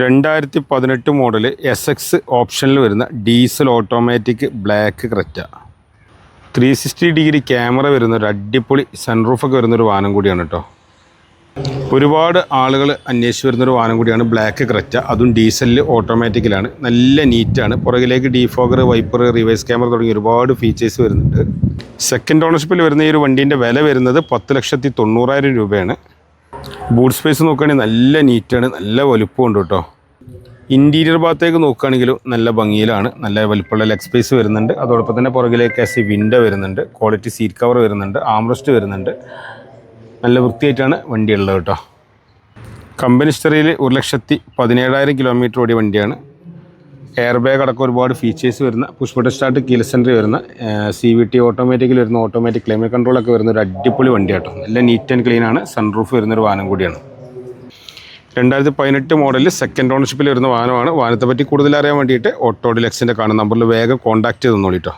രണ്ടായിരത്തി പതിനെട്ട് model S X ഓപ്ഷനിൽ വരുന്ന diesel automatic black Creta. Three sixty degree camera വരുന്ന ഒരു അടിപൊളി സൺറൂഫൊക്കെ വരുന്നൊരു വാഹനം കൂടിയാണ് കേട്ടോ ഒരുപാട് ആളുകൾ അന്വേഷിച്ച് വരുന്നൊരു വാഹനം കൂടിയാണ് ബ്ലാക്ക് ക്രെറ്റ. അതും ഡീസലിൽ ഓട്ടോമാറ്റിക്കിലാണ്. നല്ല നീറ്റാണ്. പുറകിലേക്ക് ഡീഫോഗർ വൈപ്പർ റിവേഴ്സ് ക്യാമറ തുടങ്ങി ഒരുപാട് ഫീച്ചേഴ്സ് വരുന്നുണ്ട്. സെക്കൻഡ് ഓണർഷിപ്പിൽ വരുന്ന ഈ ഒരു വണ്ടീന്റെ വില വരുന്നത് പത്ത് ലക്ഷത്തി തൊണ്ണൂറായിരം രൂപയാണ്. ബൂട്ട് സ്പേസ് നോക്കുകയാണെങ്കിൽ നല്ല നീറ്റാണ് നല്ല വലുപ്പമുണ്ട് കേട്ടോ ഇന്റീരിയർ ഭാഗത്തേക്ക് നോക്കുകയാണെങ്കിലും നല്ല ഭംഗിയിലാണ് നല്ല വലുപ്പമുള്ള ലെഗ് സ്പേസ് വരുന്നുണ്ട്. അതോടൊപ്പം തന്നെ പുറകിലേക്ക് എസ് വിൻഡോ വരുന്നുണ്ട് ക്വാളിറ്റി സീറ്റ് കവർ വരുന്നുണ്ട് ആംറസ്റ്റ് വരുന്നുണ്ട്. നല്ല വൃത്തിയായിട്ടാണ് വണ്ടിയുള്ളത് കേട്ടോ കമ്പനി ഹിസ്റ്ററിയിൽ ഒരു ലക്ഷത്തി പതിനേഴായിരം കിലോമീറ്റർ ഓടിയ വണ്ടിയാണ്. എയർ ബാഗ് അടക്കം ഒരുപാട് ഫീച്ചേഴ്സ് വരുന്ന പുഷ്പട്ട സ്റ്റാർട്ട് കിൽ സെന്റർ വരുന്ന സി വി ടി ഓട്ടോമാറ്റിക്കിൽ വരുന്ന ഓട്ടോമാറ്റിക് ക്ലൈമറ്റ് കൺട്രോൾ ഒക്കെ വരുന്ന ഒരു അടിപൊളി വണ്ടി കേട്ടോ നല്ല നീറ്റ് ആൻഡ് ക്ലീൻ ആണ് സൺറൂഫ് വരുന്നൊരു വാഹനം കൂടിയാണ്. രണ്ടായിരത്തി പതിനെട്ട് മോഡലിൽ സെക്കൻഡ് ഓണർഷിപ്പിൽ വരുന്ന വാഹനമാണ്. വാഹനത്തെ പറ്റി കൂടുതൽ അറിയാൻ വേണ്ടിയിട്ട് ഓട്ടോ ഡിലക്സിന്റെ കാണുന്ന നമ്പറിൽ വേഗം കോൺടാക്ട് ചെയ്ത് തന്നോളിട്ടോ.